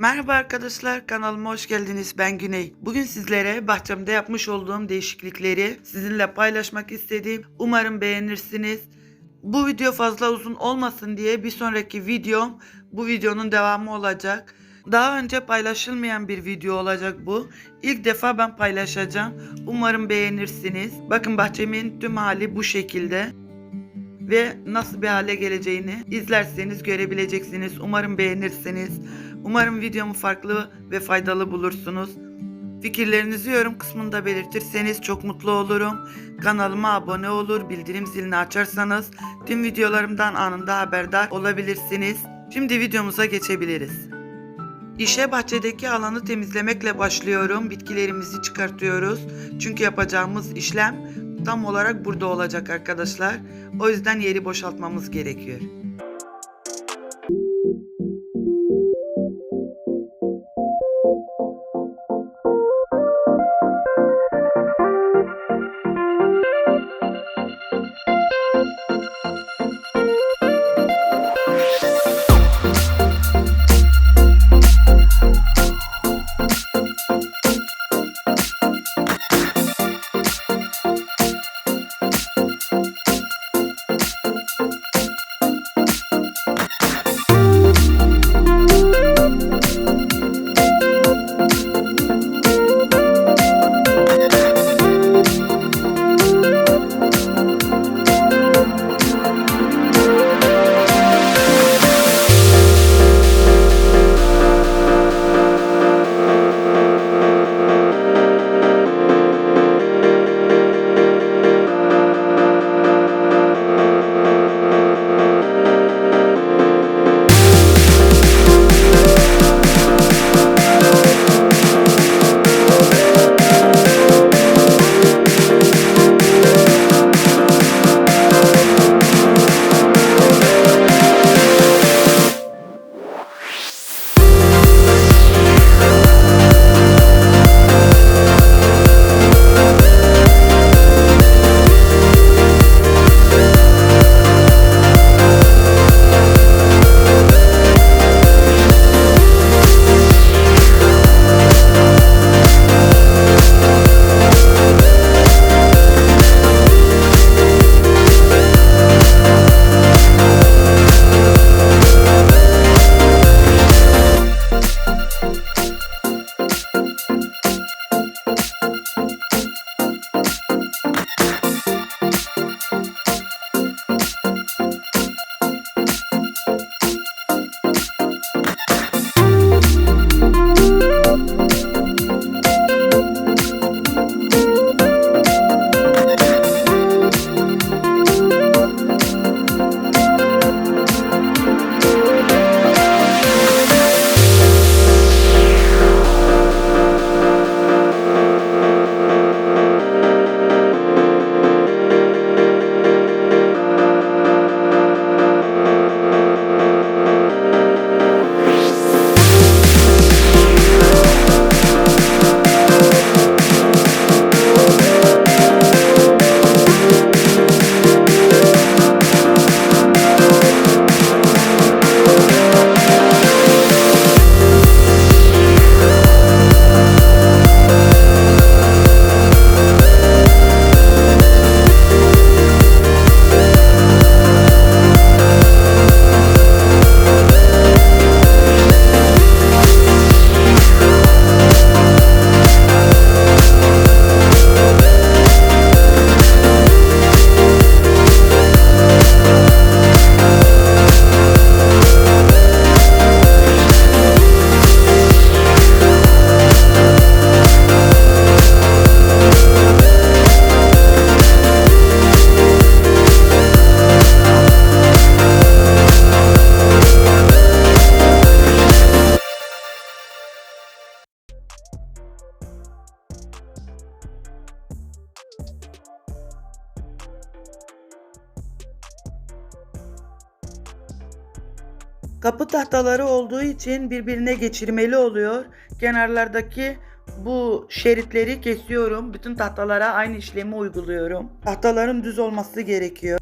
Merhaba arkadaşlar kanalıma hoş geldiniz ben Güney. Bugün sizlere bahçemde yapmış olduğum değişiklikleri sizinle paylaşmak istedim. Umarım beğenirsiniz. Bu video fazla uzun olmasın diye bir sonraki videom bu videonun devamı olacak. Daha önce paylaşılmayan bir video olacak bu. İlk defa ben paylaşacağım. Umarım beğenirsiniz. Bakın bahçemin tüm hali bu şekilde ve nasıl bir hale geleceğini izlerseniz görebileceksiniz. Umarım beğenirsiniz. Umarım videomu farklı ve faydalı bulursunuz. Fikirlerinizi yorum kısmında belirtirseniz çok mutlu olurum. Kanalıma abone olur, bildirim zilini açarsanız tüm videolarımdan anında haberdar olabilirsiniz. Şimdi videomuza geçebiliriz. İşe bahçedeki alanı temizlemekle başlıyorum. Bitkilerimizi çıkartıyoruz. Çünkü yapacağımız işlem tam olarak burada olacak arkadaşlar. O yüzden yeri boşaltmamız gerekiyor. Kapı tahtaları olduğu için birbirine geçirmeli oluyor. Kenarlardaki bu şeritleri kesiyorum. Bütün tahtalara aynı işlemi uyguluyorum. Tahtaların düz olması gerekiyor.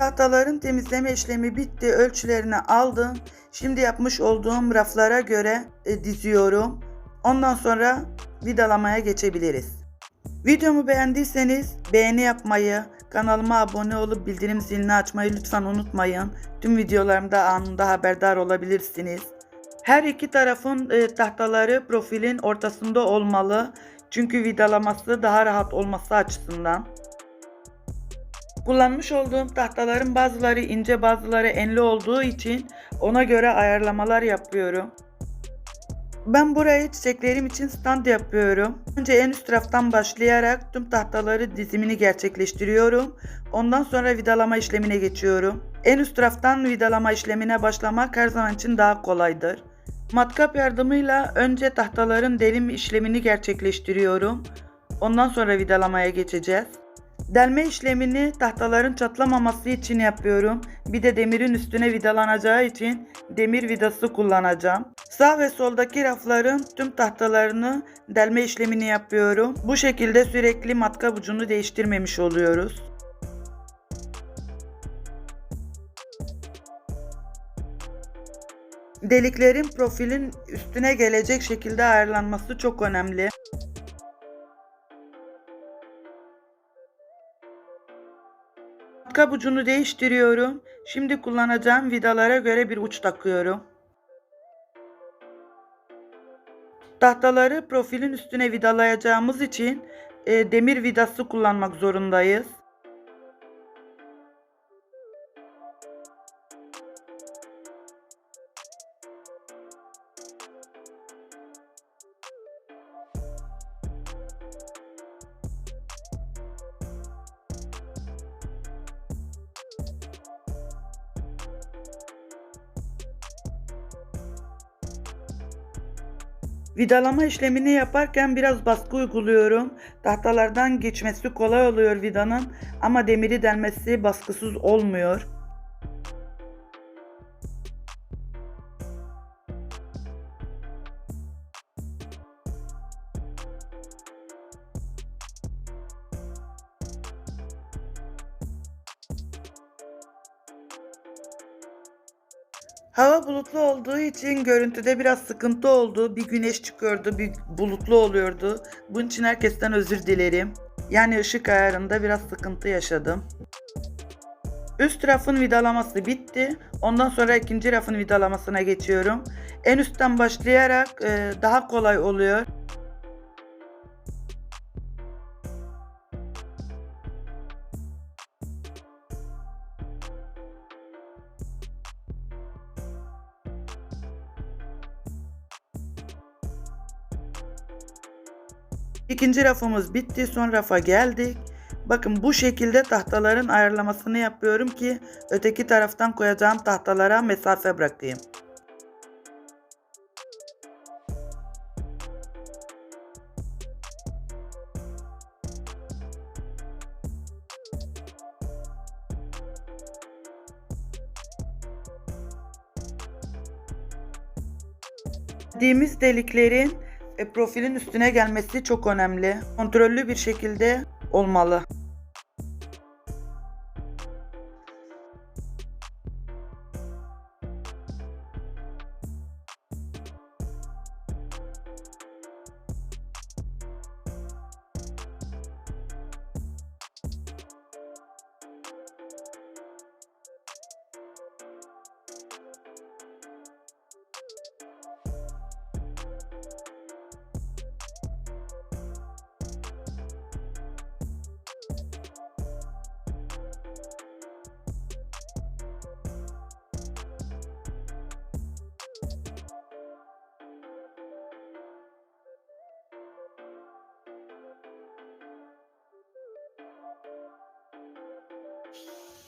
Tahtaların temizleme işlemi bitti. Ölçülerini aldım. Şimdi yapmış olduğum raflara göre e, diziyorum. Ondan sonra vidalamaya geçebiliriz. Videomu beğendiyseniz beğeni yapmayı, kanalıma abone olup bildirim zilini açmayı lütfen unutmayın. Tüm videolarımda anında haberdar olabilirsiniz. Her iki tarafın e, tahtaları profilin ortasında olmalı. Çünkü vidalaması daha rahat olması açısından. Kullanmış olduğum tahtaların bazıları ince bazıları enli olduğu için ona göre ayarlamalar yapıyorum. Ben burayı çiçeklerim için stand yapıyorum. Önce en üst taraftan başlayarak tüm tahtaları dizimini gerçekleştiriyorum. Ondan sonra vidalama işlemine geçiyorum. En üst taraftan vidalama işlemine başlamak her zaman için daha kolaydır. Matkap yardımıyla önce tahtaların delim işlemini gerçekleştiriyorum. Ondan sonra vidalamaya geçeceğiz. Delme işlemini tahtaların çatlamaması için yapıyorum. Bir de demirin üstüne vidalanacağı için demir vidası kullanacağım. Sağ ve soldaki rafların tüm tahtalarını delme işlemini yapıyorum. Bu şekilde sürekli matkap ucunu değiştirmemiş oluyoruz. Deliklerin profilin üstüne gelecek şekilde ayarlanması çok önemli. Matkap ucunu değiştiriyorum. Şimdi kullanacağım vidalara göre bir uç takıyorum. Tahtaları profilin üstüne vidalayacağımız için e, demir vidası kullanmak zorundayız. Vidalama işlemini yaparken biraz baskı uyguluyorum. Tahtalardan geçmesi kolay oluyor vidanın ama demiri delmesi baskısız olmuyor. Hava bulutlu olduğu için görüntüde biraz sıkıntı oldu. Bir güneş çıkıyordu, bir bulutlu oluyordu. Bunun için herkesten özür dilerim. Yani ışık ayarında biraz sıkıntı yaşadım. Üst rafın vidalaması bitti. Ondan sonra ikinci rafın vidalamasına geçiyorum. En üstten başlayarak e, daha kolay oluyor. İkinci rafımız bitti. Son rafa geldik. Bakın bu şekilde tahtaların ayarlamasını yapıyorum ki öteki taraftan koyacağım tahtalara mesafe bırakayım. Dediğimiz deliklerin e, profilin üstüne gelmesi çok önemli. Kontrollü bir şekilde olmalı.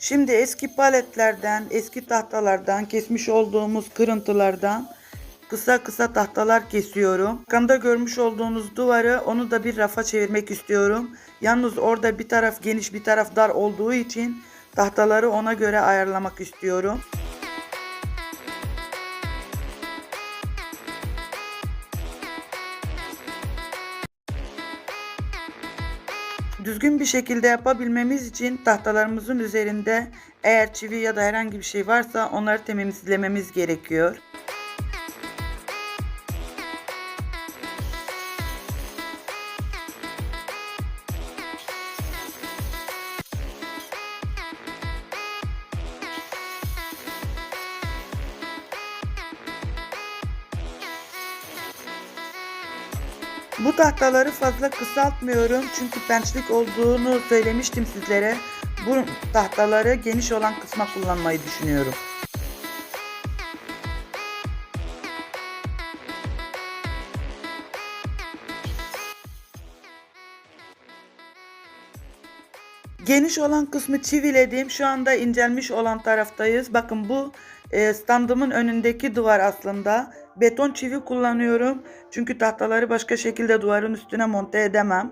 Şimdi eski paletlerden, eski tahtalardan, kesmiş olduğumuz kırıntılardan kısa kısa tahtalar kesiyorum. Arkamda görmüş olduğunuz duvarı onu da bir rafa çevirmek istiyorum. Yalnız orada bir taraf geniş bir taraf dar olduğu için tahtaları ona göre ayarlamak istiyorum. Düzgün bir şekilde yapabilmemiz için tahtalarımızın üzerinde eğer çivi ya da herhangi bir şey varsa onları temizlememiz gerekiyor. Bu tahtaları fazla kısaltmıyorum çünkü pençlik olduğunu söylemiştim sizlere. Bu tahtaları geniş olan kısma kullanmayı düşünüyorum. Geniş olan kısmı çiviledim. Şu anda incelmiş olan taraftayız. Bakın bu e, standımın önündeki duvar aslında. Beton çivi kullanıyorum. Çünkü tahtaları başka şekilde duvarın üstüne monte edemem.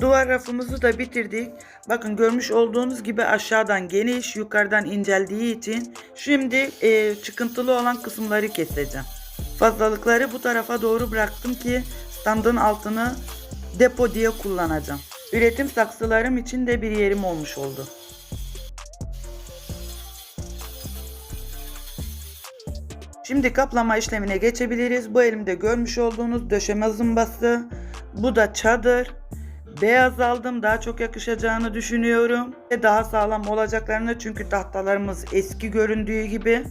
Duvar rafımızı da bitirdik. Bakın görmüş olduğunuz gibi aşağıdan geniş, yukarıdan inceldiği için şimdi e, çıkıntılı olan kısımları keseceğim. Fazlalıkları bu tarafa doğru bıraktım ki standın altını depo diye kullanacağım. Üretim saksılarım için de bir yerim olmuş oldu. Şimdi kaplama işlemine geçebiliriz. Bu elimde görmüş olduğunuz döşeme zımbası. Bu da çadır. Beyaz aldım. Daha çok yakışacağını düşünüyorum. Ve daha sağlam olacaklarını çünkü tahtalarımız eski göründüğü gibi.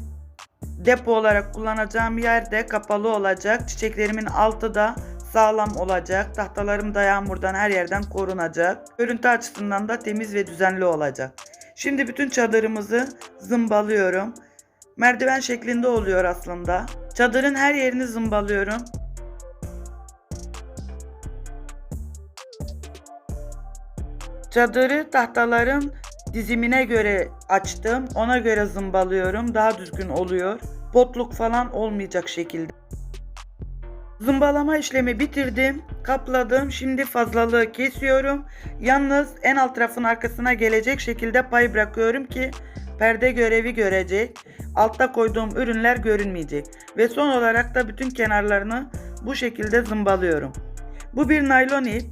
Depo olarak kullanacağım yerde kapalı olacak. Çiçeklerimin altı da sağlam olacak. Tahtalarım da yağmurdan her yerden korunacak. Görüntü açısından da temiz ve düzenli olacak. Şimdi bütün çadırımızı zımbalıyorum. Merdiven şeklinde oluyor aslında. Çadırın her yerini zımbalıyorum. Çadırı tahtaların dizimine göre açtım. Ona göre zımbalıyorum. Daha düzgün oluyor. Botluk falan olmayacak şekilde. Zımbalama işlemi bitirdim. Kapladım. Şimdi fazlalığı kesiyorum. Yalnız en alt tarafın arkasına gelecek şekilde pay bırakıyorum ki perde görevi görecek. Altta koyduğum ürünler görünmeyecek. Ve son olarak da bütün kenarlarını bu şekilde zımbalıyorum. Bu bir naylon ip.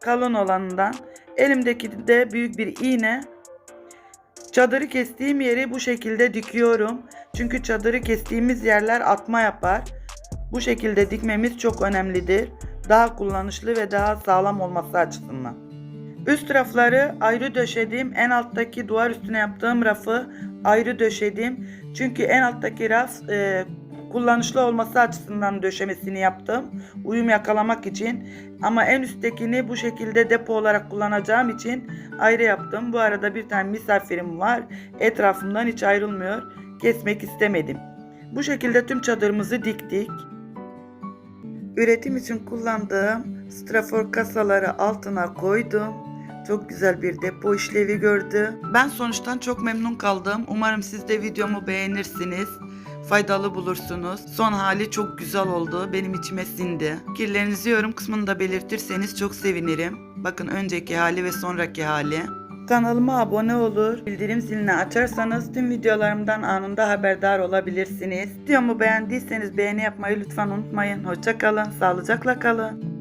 Kalın olanından. Elimdeki de büyük bir iğne. Çadırı kestiğim yeri bu şekilde dikiyorum. Çünkü çadırı kestiğimiz yerler atma yapar. Bu şekilde dikmemiz çok önemlidir. Daha kullanışlı ve daha sağlam olması açısından. Üst rafları ayrı döşedim. En alttaki duvar üstüne yaptığım rafı ayrı döşedim. Çünkü en alttaki raf e, kullanışlı olması açısından döşemesini yaptım. Uyum yakalamak için. Ama en üsttekini bu şekilde depo olarak kullanacağım için ayrı yaptım. Bu arada bir tane misafirim var. Etrafımdan hiç ayrılmıyor. Kesmek istemedim. Bu şekilde tüm çadırımızı diktik. Üretim için kullandığım strafor kasaları altına koydum. Çok güzel bir depo işlevi gördü. Ben sonuçtan çok memnun kaldım. Umarım siz de videomu beğenirsiniz. Faydalı bulursunuz. Son hali çok güzel oldu. Benim içime sindi. Fikirlerinizi yorum kısmında belirtirseniz çok sevinirim. Bakın önceki hali ve sonraki hali. Kanalıma abone olur, bildirim zilini açarsanız tüm videolarımdan anında haberdar olabilirsiniz. Videomu beğendiyseniz beğeni yapmayı lütfen unutmayın. Hoşça kalın, sağlıcakla kalın.